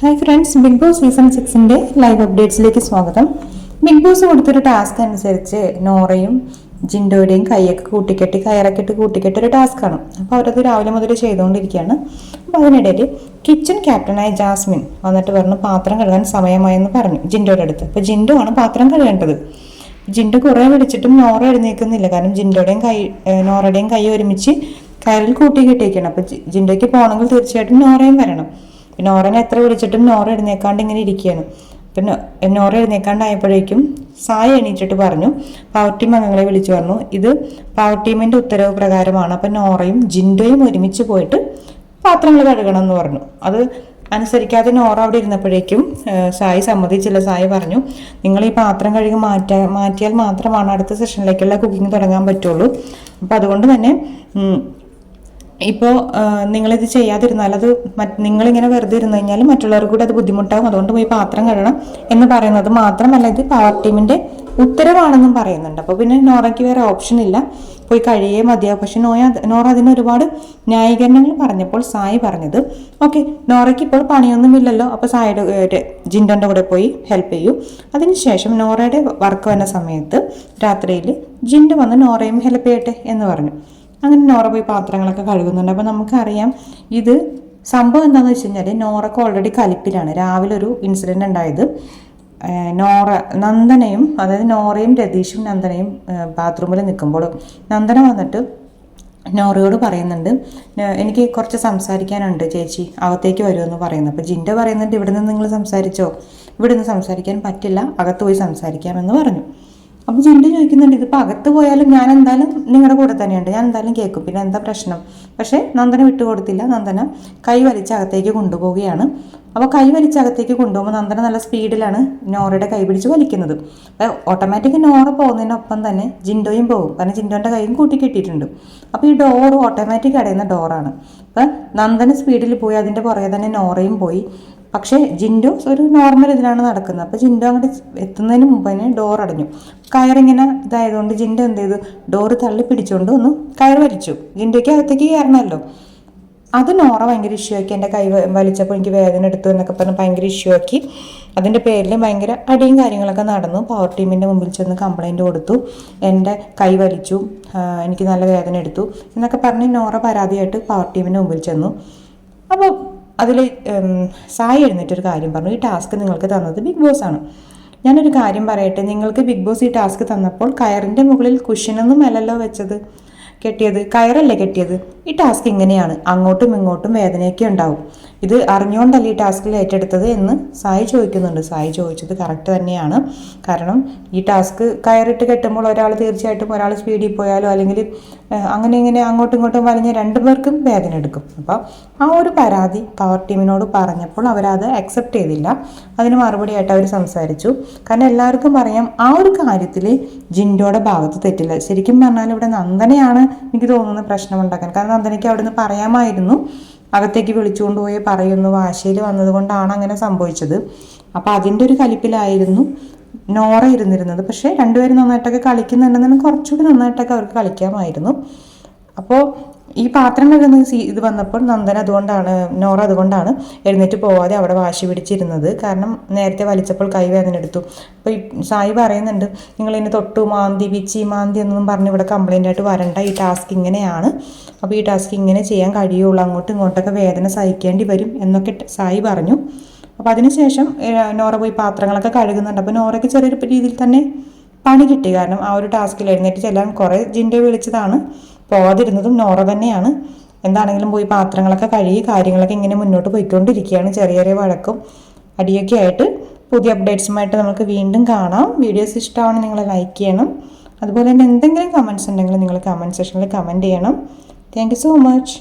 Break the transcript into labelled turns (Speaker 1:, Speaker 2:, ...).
Speaker 1: Hi friends Bigg Boss season സിക്സിന്റെ live അപ്ഡേറ്റ്സിലേക്ക് സ്വാഗതം. Big boss കൊടുത്തൊരു ടാസ്ക് അനുസരിച്ച് നോറയും ജിൻഡോയുടെയും കൈയൊക്കെ കൂട്ടിക്കെട്ടി കയറൊക്കെ ഇട്ട് കൂട്ടിക്കെട്ടി ഒരു ടാസ്ക്കാണ് അപ്പോൾ അവരത് രാവിലെ മുതൽ ചെയ്തുകൊണ്ടിരിക്കുകയാണ്. അപ്പോൾ അതിനിടയിൽ കിച്ചൺ ക്യാപ്റ്റനായ ജാസ്മിൻ വന്നിട്ട് പറഞ്ഞു പാത്രം കഴുകാൻ സമയമായെന്ന് പറഞ്ഞു ജിൻഡോയുടെ അടുത്ത്. അപ്പോൾ ജിൻഡോ ആണ് പാത്രം കഴുകേണ്ടത്. ജിൻഡോ കുറേ വിളിച്ചിട്ടും നോറ എഴുന്നേൽക്കുന്നില്ല. കാരണം ജിൻഡോയുടെയും കൈ നോറയുടെയും കൈ ഒരുമിച്ച് കയറിൽ കൂട്ടി അപ്പോൾ ജിൻഡോയ്ക്ക് പോകണമെങ്കിൽ തീർച്ചയായിട്ടും നോറയും വരണം. നോറനെ എത്ര വിളിച്ചിട്ടും നോറ എഴുന്നേക്കാണ്ട് ഇങ്ങനെ ഇരിക്കുകയാണ്. പിന്നെ നോറ എഴുന്നേക്കാണ്ടായപ്പോഴേക്കും സായി എണീറ്റിട്ട് പറഞ്ഞു പവർ ടീം അംഗങ്ങളെ വിളിച്ചു പറഞ്ഞു. ഇത് പവർ ടീമിന്റെ ഉത്തരവ് പ്രകാരമാണ്. അപ്പം നോറയും ജിൻഡോയും ഒരുമിച്ച് പോയിട്ട് പാത്രങ്ങൾ കഴുകണം എന്ന് പറഞ്ഞു. അത് അനുസരിക്കാതെ നോറ അവിടെ ഇരുന്നപ്പോഴേക്കും സായി സമ്മതിച്ചില്ല. സായി പറഞ്ഞു നിങ്ങൾ ഈ പാത്രം കഴുകി മാറ്റാ മാറ്റിയാൽ മാത്രമാണ് അടുത്ത സെഷനിലേക്കുള്ള കുക്കിംഗ് തുടങ്ങാൻ പറ്റുള്ളൂ. അപ്പം അതുകൊണ്ട് തന്നെ ഇപ്പോൾ നിങ്ങളിത് ചെയ്യാതിരുന്നാൽ അത് നിങ്ങളിങ്ങനെ വെറുതെ ഇരുന്ന് കഴിഞ്ഞാൽ മറ്റുള്ളവർക്ക് കൂടി അത് ബുദ്ധിമുട്ടാകും. അതുകൊണ്ട് പോയി പാത്രം കഴുകണം എന്ന് പറയുന്നത് മാത്രമല്ല ഇത് പവർ ടീമിന്റെ ഉത്തരവാണെന്നും പറയുന്നുണ്ട്. അപ്പോൾ പിന്നെ നോറയ്ക്ക് വേറെ ഓപ്ഷൻ ഇല്ല. പോയി കഴിയേ മതിയാവും. പക്ഷെ നോയ നോറ അതിന് ഒരുപാട് ന്യായീകരണങ്ങൾ പറഞ്ഞപ്പോൾ സായി പറഞ്ഞത് ഓക്കെ നോറയ്ക്ക് ഇപ്പോൾ പണിയൊന്നുമില്ലല്ലോ. അപ്പോൾ സായിയുടെ ജിൻഡോന്റെ കൂടെ പോയി ഹെൽപ്പ് ചെയ്യൂ. അതിനുശേഷം നോറയുടെ വർക്ക് വന്ന സമയത്ത് രാത്രിയിൽ ജിൻഡ് വന്ന് നോറയും ഹെൽപ്പ് ചെയ്യട്ടെ എന്ന് പറഞ്ഞു. അങ്ങനെ നോറ പോയി പാത്രങ്ങളൊക്കെ കഴുകുന്നുണ്ട്. അപ്പോൾ നമുക്കറിയാം ഇത് സംഭവം എന്താണെന്ന് വെച്ച് കഴിഞ്ഞാൽ നോറക്ക് ഓൾറെഡി കലിപ്പിലാണ്. രാവിലെ ഒരു ഇൻസിഡന്റ് ഉണ്ടായത്. നോറ നന്ദനയും അതായത് നോറയും രതീഷും നന്ദനയും ബാത്റൂമിൽ നിൽക്കുമ്പോൾ നന്ദന വന്നിട്ട് നോറയോട് പറയുന്നുണ്ട്. എനിക്ക് കുറച്ച് സംസാരിക്കാനുണ്ട് ചേച്ചി അകത്തേക്ക് വരുമെന്ന് പറയുന്നു. അപ്പോൾ ജിന്റെ പറയുന്നുണ്ട് ഇവിടെ നിന്ന് നിങ്ങൾ സംസാരിച്ചോ? ഇവിടെ നിന്ന് സംസാരിക്കാൻ പറ്റില്ല അകത്ത് പോയി സംസാരിക്കാമെന്ന് പറഞ്ഞു. അപ്പോൾ ജിൻഡു ചോദിക്കുന്നുണ്ട് ഇതിപ്പോൾ അകത്ത് പോയാലും ഞാൻ എന്തായാലും നിങ്ങളുടെ കൂടെ തന്നെയുണ്ട് ഞാൻ എന്തായാലും കേൾക്കും പിന്നെ എന്താ പ്രശ്നം? പക്ഷേ നന്ദന വിട്ടുകൊടുത്തില്ല നന്ദന കൈ വലിച്ച് അകത്തേക്ക് കൊണ്ടുപോവുകയാണ്. അപ്പോൾ കൈ വലിച്ച് അകത്തേക്ക് കൊണ്ടുപോകുമ്പോൾ നന്ദന നല്ല സ്പീഡിലാണ് നോറയുടെ കൈ പിടിച്ച് വലിക്കുന്നത്. അപ്പോൾ ഓട്ടോമാറ്റിക് നോറ പോകുന്നതിനൊപ്പം തന്നെ ജിൻഡോയും പോകും കാരണം ജിൻഡോന്റെ കൈയും കൂട്ടി കൂട്ടിക്കെട്ടിയിട്ടുണ്ട് അപ്പോൾ ഈ ഡോറ് ഓട്ടോമാറ്റിക് അടയുന്ന ഡോറാണ് അപ്പോൾ നന്ദന സ്പീഡിൽ പോയി അതിന്റെ പുറകെ തന്നെ നോറയും പോയി. പക്ഷേ ജിൻഡോ ഒരു നോർമൽ ഇതിലാണ് നടക്കുന്നത്. അപ്പോൾ ജിൻഡോ അങ്ങോട്ട് എത്തുന്നതിന് മുമ്പ് തന്നെ ഡോർ അടഞ്ഞു. കയറിങ്ങനെ ഇതായതുകൊണ്ട് ജിൻഡോ എന്ത് ചെയ്തു? ഡോറ് തള്ളി പിടിച്ചുകൊണ്ട് ഒന്ന് കയർ വലിച്ചു. ജിൻഡോയ്ക്ക് അകത്തേക്ക് കയറണമല്ലോ. അത് നോറ ഭയങ്കര ഇഷ്യൂ ആക്കി. എന്റെ കൈ വലിച്ചപ്പോൾ എനിക്ക് വേദന എടുത്തു എന്നൊക്കെ പറഞ്ഞ് ഭയങ്കര ഇഷ്യൂ ആക്കി. അതിന്റെ പേരിൽ ഭയങ്കര അടിയും കാര്യങ്ങളൊക്കെ നടന്നു. പവർ ടീമിന്റെ മുമ്പിൽ ചെന്ന് കംപ്ലൈന്റ് കൊടുത്തു. എന്റെ കൈ വലിച്ചു. എനിക്ക് നല്ല വേദന എടുത്തു. എന്നൊക്കെ പറഞ്ഞ് നോറ പരാതിയായിട്ട് പവർ ടീമിന്റെ മുമ്പിൽ ചെന്നു. അപ്പോൾ അതിൽ സായി എഴുന്നേറ്റൊരു കാര്യം പറഞ്ഞു. ഈ ടാസ്ക് നിങ്ങൾക്ക് തന്നത് ബിഗ് ബോസ് ആണ്. ഞാനൊരു കാര്യം പറയട്ടെ? നിങ്ങൾക്ക് ബിഗ് ബോസ് ഈ ടാസ്ക് തന്നപ്പോൾ കയറിന്റെ മുകളിൽ കുഷ്യനൊന്നും അല്ലല്ലോ വെച്ചത്? കെട്ടിയത്? കയറല്ലേ കെട്ടിയത്? ഈ ടാസ്ക് ഇങ്ങനെയാണ്. അങ്ങോട്ടും ഇങ്ങോട്ടും വേദനയൊക്കെ ഉണ്ടാവും. ഇത് അറിഞ്ഞുകൊണ്ടല്ല ഈ ടാസ്കിൽ ഏറ്റെടുത്തത് എന്ന് സായി ചോദിക്കുന്നുണ്ട്. സായി ചോദിച്ചത് കറക്റ്റ് തന്നെയാണ്. കാരണം ഈ ടാസ്ക് കയറിട്ട് കെട്ടുമ്പോൾ ഒരാൾ തീർച്ചയായിട്ടും ഒരാൾ സ്പീഡിൽ പോയാലോ അല്ലെങ്കിൽ അങ്ങനെ ഇങ്ങനെ അങ്ങോട്ടും ഇങ്ങോട്ടും വലിഞ്ഞ രണ്ടു പേർക്കും വേദന എടുക്കും. അപ്പോൾ ആ ഒരു പരാതി പവർ ടീമിനോട് പറഞ്ഞപ്പോൾ അവരത് അക്സെപ്റ്റ് ചെയ്തില്ല. അതിന് മറുപടിയായിട്ട് അവർ സംസാരിച്ചു. കാരണം എല്ലാവർക്കും അറിയാം ആ ഒരു കാര്യത്തിൽ ജിൻഡോയുടെ ഭാഗത്ത് തെറ്റില്ല. ശരിക്കും പറഞ്ഞാൽ ഇവിടെ നന്ദനയാണ് എനിക്ക് തോന്നുന്ന പ്രശ്നമുണ്ടാക്കാൻ കാരണം നന്ദനയ്ക്ക് അവിടുന്ന് പറയാമായിരുന്നു. അകത്തേക്ക് വിളിച്ചുകൊണ്ട് പോയി പറയുന്നു വാശയിൽ വന്നതുകൊണ്ടാണ് അങ്ങനെ സംഭവിച്ചത്. അപ്പോൾ അതിന്റെ ഒരു കലിപ്പിലായിരുന്നു നോറ ഇരുന്നിരുന്നത്. പക്ഷേ രണ്ടുപേരും നന്നായിട്ടൊക്കെ കളിക്കുന്നുണ്ടെന്നാണ് കുറച്ചുകൂടി നന്നായിട്ടൊക്കെ അവർക്ക് കളിക്കാമായിരുന്നു. അപ്പോൾ ഈ പാത്രം കഴുകുന്ന ഇത് വന്നപ്പോൾ നന്ദൻ അതുകൊണ്ടാണ് നോറ അതുകൊണ്ടാണ് എഴുന്നേറ്റ് പോവാതെ അവിടെ വാശി പിടിച്ചിരുന്നത്. കാരണം നേരത്തെ വലിച്ചപ്പോൾ കൈ വേദന എടുത്തു. അപ്പോൾ ഈ സായി പറയുന്നുണ്ട് നിങ്ങൾ ഇനി തൊട്ടു മാന്തി പിച്ചി മാന്തി എന്നൊന്നും പറഞ്ഞ് ഇവിടെ കംപ്ലൈന്റ് ആയിട്ട് വരണ്ട. ഈ ടാസ്ക് ഇങ്ങനെയാണ്. അപ്പോൾ ഈ ടാസ്ക് ഇങ്ങനെ ചെയ്യാൻ കഴിയുള്ളൂ. അങ്ങോട്ടും ഇങ്ങോട്ടൊക്കെ വേദന സഹിക്കേണ്ടി വരും എന്നൊക്കെ സായി പറഞ്ഞു. അപ്പോൾ അതിനുശേഷം നോറ പോയി പാത്രങ്ങളൊക്കെ കഴുകുന്നുണ്ട്. അപ്പോൾ നോറയ്ക്ക് ചെറിയൊരു രീതിയിൽ തന്നെ പണി കിട്ടി. കാരണം ആ ഒരു ടാസ്കിൽ എഴുന്നേറ്റ് ചെല്ലാൻ കുറേ ജിന്റെ വിളിച്ചതാണ്. പോകാതിരുന്നതും നോറ തന്നെയാണ്. എന്താണെങ്കിലും പോയി പാത്രങ്ങളൊക്കെ കഴുകി കാര്യങ്ങളൊക്കെ ഇങ്ങനെ മുന്നോട്ട് പോയിക്കൊണ്ടിരിക്കുകയാണ്. ചെറിയ ചെറിയ വഴക്കും അടിയൊക്കെ ആയിട്ട് പുതിയ അപ്ഡേറ്റ്സുമായിട്ട് നമുക്ക് വീണ്ടും കാണാം. വീഡിയോസ് ഇഷ്ടമാണ് നിങ്ങൾ ലൈക്ക് ചെയ്യണം. അതുപോലെ തന്നെ എന്തെങ്കിലും കമൻസ് ഉണ്ടെങ്കിൽ നിങ്ങൾ കമന്റ് സെക്ഷനിൽ കമന്റ് ചെയ്യണം. Thank so much